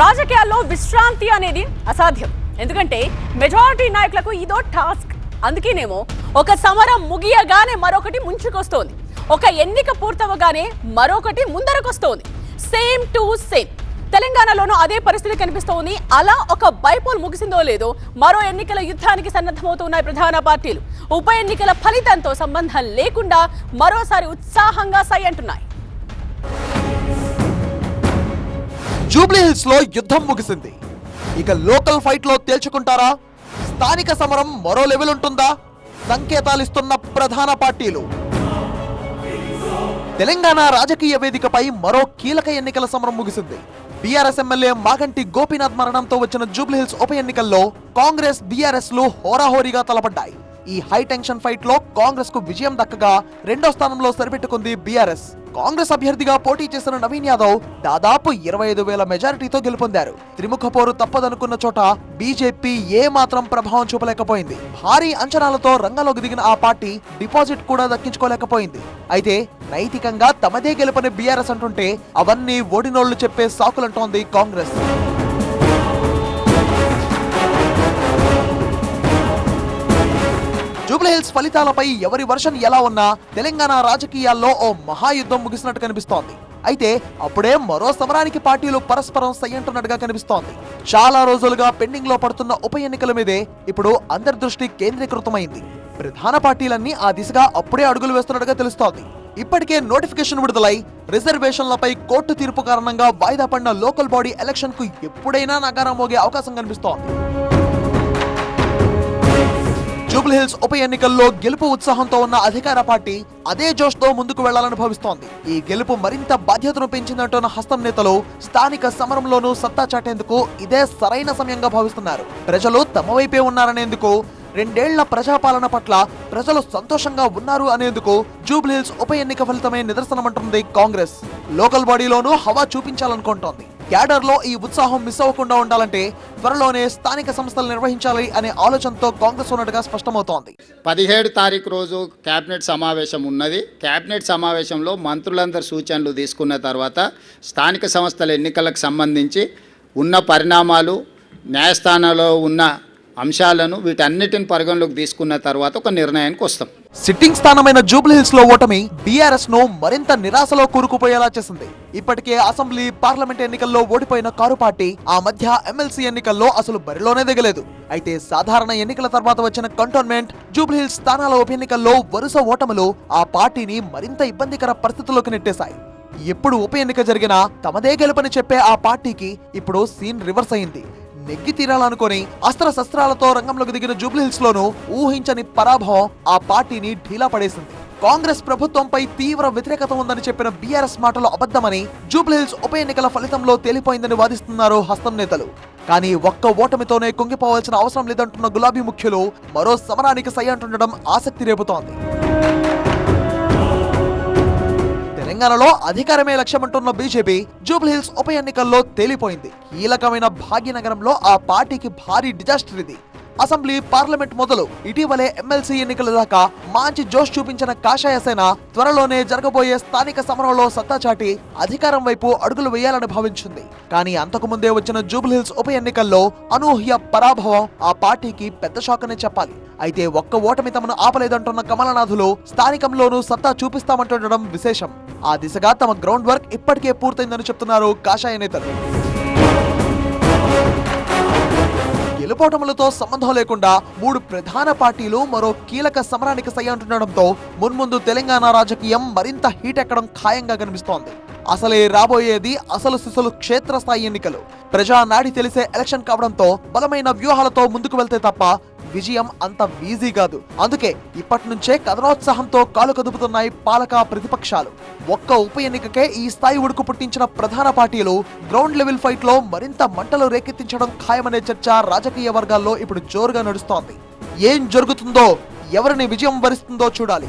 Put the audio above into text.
రాజకీయాల్లో విశ్రాంతి అనేది అసాధ్యం. ఎందుకంటే మెజారిటీ నాయకులకు ఇదో టాస్క్. అందుకేనేమో ఒక సమరం ముగియగానే మరొకటి ముంచుకొస్తోంది. ఒక ఎన్నిక పూర్తవగానే మరొకటి ముందరకొస్తోంది. సేమ్ టు సేమ్ తెలంగాణలోనూ అదే పరిస్థితి కనిపిస్తోంది. అలా ఒక బైపోల్ ముగిసిందో లేదో మరో ఎన్నికల యుద్ధానికి సన్నద్ధమవుతున్నాయి ప్రధాన పార్టీలు. ఉప ఎన్నికల ఫలితంతో సంబంధం లేకుండా మరోసారి ఉత్సాహంగా సై అంటున్నాయి. జూబ్లీహిల్స్లో యుద్ధం ముగిసింది. ఇక లోకల్ ఫైట్లో తేల్చుకుంటారా? స్థానిక సమరం మరో లెవెల్ ఉంటుందా? సంకేతాలిస్తున్న ప్రధాన పార్టీలు. తెలంగాణ రాజకీయ వేదికపై మరో కీలక ఎన్నికల సమరం ముగిసింది. బీఆర్ఎస్ ఎమ్మెల్యే మాగంటి గోపీనాథ్ మరణంతో వచ్చిన జూబ్లీహిల్స్ ఉప ఎన్నికల్లో కాంగ్రెస్ బీఆర్ఎస్లు హోరాహోరీగా తలపడ్డాయి. ఈ హై టెన్షన్ ఫైట్లో కాంగ్రెస్కు విజయం దక్కగా రెండో స్థానంలో సరిపెట్టుకుంది బీఆర్ఎస్. కాంగ్రెస్ అభ్యర్థిగా పోటీ చేసిన నవీన్ యాదవ్ దాదాపు ఇరవై ఐదు వేల మెజారిటీతో గెలుపొందారు. త్రిముఖ పోరు తప్పదనుకున్న చోట బీజేపీ ఏ మాత్రం ప్రభావం చూపలేకపోయింది. భారీ అంచనాలతో రంగంలోకి దిగిన ఆ పార్టీ డిపాజిట్ కూడా దక్కించుకోలేకపోయింది. అయితే నైతికంగా తమదే గెలుపని బీఆర్ఎస్ అంటుంటే అవన్నీ ఓడినోళ్ళు చెప్పే సాకులంటోంది కాంగ్రెస్. జూబ్లీహిల్స్ ఫలితాలపై ఎవరి వర్షన్ ఎలా ఉన్నా తెలంగాణ రాజకీయాల్లో ఓ మహాయుద్ధం ముగిసినట్టు కనిపిస్తోంది. అయితే అప్పుడే మరో సమరానికి పార్టీలు పరస్పరం సయ్యంటున్నట్టుగా కనిపిస్తోంది. చాలా రోజులుగా పెండింగ్లో పడుతున్న ఉప ఎన్నికల మీదే ఇప్పుడు అందరి దృష్టి కేంద్రీకృతమైంది. ప్రధాన పార్టీలన్నీ ఆ దిశగా అప్పుడే అడుగులు వేస్తున్నట్టుగా తెలుస్తోంది. ఇప్పటికే నోటిఫికేషన్ విడుదలై రిజర్వేషన్లపై కోర్టు తీర్పు కారణంగా వాయిదా పడిన లోకల్ బాడీ ఎలక్షన్కు ఎప్పుడైనా నగారం మోగే అవకాశం కనిపిస్తోంది. జూబ్లీహిల్స్ ఉప ఎన్నికల్లో గెలుపు ఉత్సాహంతో ఉన్న అధికార పార్టీ అదే జోష్తో ముందుకు వెళ్ళాలని భావిస్తోంది. ఈ గెలుపు మరింత బాధ్యతను పెంచిందంటున్న హస్తం నేతలు స్థానిక సమరంలోనూ సత్తా చాటేందుకు ఇదే సరైన సమయంగా భావిస్తున్నారు. ప్రజలు తమ వైపే ఉన్నారనేందుకు రెండేళ్ళ ప్రజాపాలన పట్ల ప్రజలు సంతోషంగా ఉన్నారు అనేందుకు జూబ్లీహిల్స్ ఉప ఎన్నిక ఫలితమే నిదర్శనమంటుంది కాంగ్రెస్. లోకల్ బాడీలోనూ హవా చూపించాలనుకుంటోంది. క్యాడర్లో ఈ ఉత్సాహం మిస్ అవ్వకుండా ఉండాలంటే త్వరలోనే స్థానిక సంస్థలు నిర్వహించాలి అనే ఆలోచనతో కాంగ్రెస్ ఉన్నట్టుగా స్పష్టమవుతోంది. పదిహేడు తారీఖు రోజు క్యాబినెట్ సమావేశం ఉన్నది. క్యాబినెట్ సమావేశంలో మంత్రులందరి సూచనలు తీసుకున్న తర్వాత స్థానిక సంస్థల ఎన్నికలకు సంబంధించి ఉన్న పరిణామాలు న్యాయస్థానంలో ఉన్న అంశాలను వీటన్నిటిని పరిగణలోకి తీసుకున్న తర్వాత ఒక నిర్ణయానికి వస్తాం. సిట్టింగ్ స్థానమైన జూబ్లీహిల్స్లో ఓటమి బీఆర్ఎస్ను మరింత నిరాశలో కూరుకుపోయేలా చేసింది. ఇప్పటికే అసెంబ్లీ పార్లమెంట్ ఎన్నికల్లో ఓడిపోయిన కారు పార్టీ ఆ మధ్య ఎమ్మెల్సీ ఎన్నికల్లో అసలు బరిలోనే దిగలేదు. అయితే సాధారణ ఎన్నికల తర్వాత వచ్చిన కంటోన్మెంట్ జూబ్లీహిల్స్ స్థానాల ఉప ఎన్నికల్లో వరుస ఓటములు ఆ పార్టీని మరింత ఇబ్బందికర పరిస్థితుల్లోకి నెట్టేశాయి. ఎప్పుడు ఉప ఎన్నిక జరిగినా తమదే గెలుపని చెప్పే ఆ పార్టీకి ఇప్పుడు సీన్ రివర్స్ అయింది. నెగ్గి తీరాలనుకొని అస్త్ర శస్త్రాలతో రంగంలోకి దిగిన జూబ్లీహిల్స్ లోను ఊహించని పరాభవం ఆ పార్టీని ఢీలా పడేసింది. కాంగ్రెస్ ప్రభుత్వంపై తీవ్ర వ్యతిరేకత ఉందని చెప్పిన బీఆర్ఎస్ మాటలు అబద్ధమని జూబ్లీహిల్స్ ఉప ఎన్నికల ఫలితంలో తేలిపోయిందని వాదిస్తున్నారు హస్తం నేతలు. కానీ ఒక్క ఓటమితోనే కుంగిపోవాల్సిన అవసరం లేదంటున్న గులాబీ ముఖ్యులు మరో సమరానికి సై అంటుండడం ఆసక్తి రేపుతోంది. తెలంగాణలో అధికారమే లక్ష్యమంటున్న బీజేపీ జూబ్లీహిల్స్ ఉప ఎన్నికల్లో తేలిపోయింది. కీలకమైన భాగ్యనగరంలో ఆ పార్టీకి భారీ డిజాస్టర్ ఇది. అసెంబ్లీ పార్లమెంట్ మొదలు. ఇటీవలే ఎమ్మెల్సీ ఎన్నికల దాకా మంచి జోష్ చూపించిన కాషాయ సేన త్వరలోనే జరగబోయే స్థానిక సమరంలో సత్తా చాటి అధికారం వైపు అడుగులు వేయాలని భావించింది. కానీ అంతకు ముందే వచ్చిన జూబ్లీహిల్స్ ఉప ఎన్నికల్లో అనూహ్య పరాభవం ఆ పార్టీకి పెద్ద షాక్ అనే చెప్పాలి. అయితే ఒక్క ఓటమి తమను ఆపలేదంటున్న కమలనాథులు స్థానికంలోనూ సత్తా చూపిస్తామంటుండడం విశేషం. ఆ దిశగా తమ గ్రౌండ్ వర్క్ ఇప్పటికే పూర్తయిందని చెప్తున్నారు కాషాయ నేతలు. గెలుపోటములతో సంబంధం లేకుండా మూడు ప్రధాన పార్టీలు మరో కీలక సమరానికి సై అంటుండడంతో మున్ముందు తెలంగాణ రాజకీయం మరింత హీట్ ఎక్కడం ఖాయంగా కనిపిస్తోంది. అసలే రాబోయేది అసలు సిసలు క్షేత్రస్థాయి ఎన్నికలు. ప్రజా నాడి తెలిసే ఎలక్షన్ కావడంతో బలమైన వ్యూహాలతో ముందుకు వెళ్తే తప్ప విజయం అంత ఈజీ కాదు. అందుకే ఇప్పటి నుంచే కథనోత్సాహంతో కాలు కదుపుతున్నాయి పాలక ప్రతిపక్షాలు. ఒక్క ఉప ఎన్నికకే ఈ స్థాయి ఉడుకు పుట్టించిన ప్రధాన పార్టీలు గ్రౌండ్ లెవెల్ ఫైట్లో మరింత మంటలు రేకెత్తించడం ఖాయమనే చర్చ రాజకీయ వర్గాల్లో ఇప్పుడు జోరుగా నడుస్తోంది. ఏం జరుగుతుందో ఎవరిని విజయం వరిస్తుందో చూడాలి.